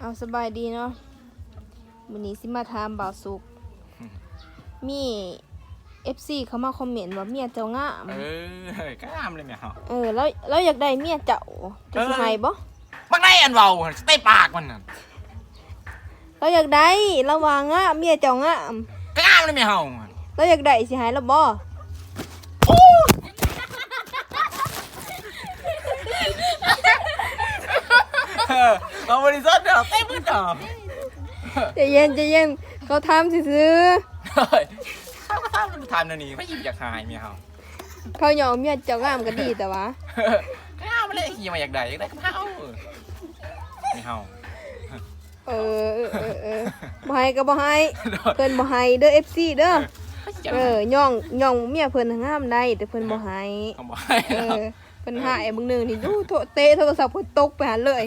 เอาสบายดีเนาะวันนี้สิมาถามบ่าวสุก มี FC เขามาคอมเมนต์ว่าเมียเจ้างามเออก็งามเลยแม่เฮาเออแล้วแล้วอยากได้เมียเจ้าจะสิให้บ่บักได้อันเว้าสเตะปากมันน่ะเราอยากได้ระว่างงามเมียเจ้างามก็งามเลยแม่เฮาเราอยากได้สิให้แล้วบ่โอ้เออ เอาบริษัทเด้อเต้มือดอกใจเย็นใจเย็นเขาถามซื่อเฮ้ยเขาก็ทำมันทำนั่นนี่ไม่ยิ้มอยากหายแม่เฮาๆเขาหยอกเมียเจ้างามก็ดีแต่ว่าก็งามมาเลยยิ้มมาอยากได้อยากได้ก็เฮาแม่เฮาเออเออเออเออบ่ให้ก็บ่ให้เพิ่นบ่ให้เด้อ FC เด้อเออย่องย่องเมียเพิ่นงามได้แต่เพิ่นบ่ให้เขาบอกให้เออเพิ่นหายมึงหนึงนี่ดูโทเตะโทรศัพท์เพิ่นตกไปหันเลย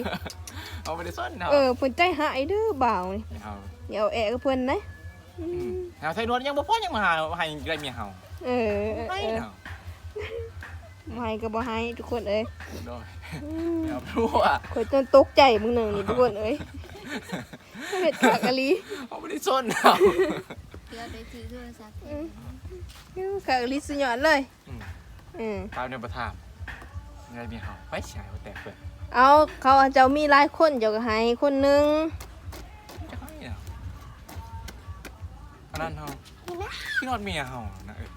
เอาบริษัทเนาะเออเพิ่นใจหายเด้อบ่าวนี่แม่เฮาอย่าเอาแอะกับเพิ่นนะอืมเอาไทยนวลยังบ่พอยังมาหาให้ได้แม่เฮาเออเออไม่เออเนาะบ่ให้ก็บ่ให้ทุกคนเอ้ยโดยอืมเอารู้ว่าข่อยจนตกใจมึงหนึงนี่ทุกคนเอ้ยเฮ็ดคักอะลี เอาบริษัทเนาะเดี๋ยวได้ถือโทรศัพท์ อืม คักอะลีสุดยอดเลยอืม อืม ตามในประทาม ได้แม่เฮาไปฉายว่าแต่เปิดเอาเขาเจ้ามีหลายคนเจ้าก็ให้คนหนึงจะให้เนาะอันนั้นเฮาพี่นอดเมียเฮานะเออ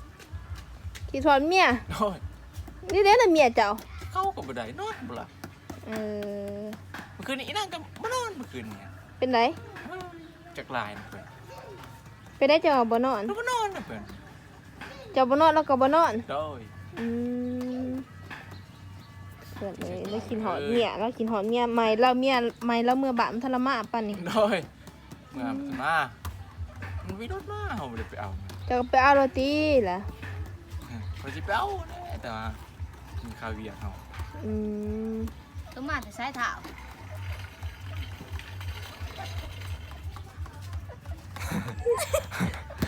คิดทอดเมียโดยนี่เด้น่ะเมียเจ้าเข้ากับบ่ได้นอนบ่ล่ะเออเมื่อคืนนี้อีนั่งก็บ่นอนเมื่อคืนเนี่ยเป็นไดจากลายนะเพิ่นไปได้เจ้าบ่นอน แล้วบ่นอนนะเพิ่นเจ้าบ่นอนแล้วก็บ่นอนโดย อืมเพื่อนเลยแล้วกินหอดเมียแล้วกินหอดเมียใหม่แล้วเมียใหม่แล้วเมื่อบามันทรมานปานนี่โดยเมื่อมันมามันวิรถมาเฮาบ่ได้ไปเอาเจ้าก็ไปเอาโรตีล่ะเขาสิไปเอาแน่แต่ว่ามีคาเวียร์เฮาอืมต้องมาแต่สายเท้า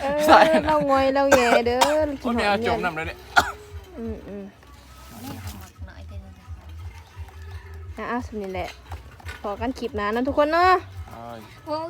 เออเรางอยเราแย่เด้อเรากิโอ้นยหแม่อเอาดจเมียมน้ำเลยเนี่ยอืมอืม อะเอาสำนี้แหละพอกันคลิปหนะนะทุกคนเนาะเอ้ย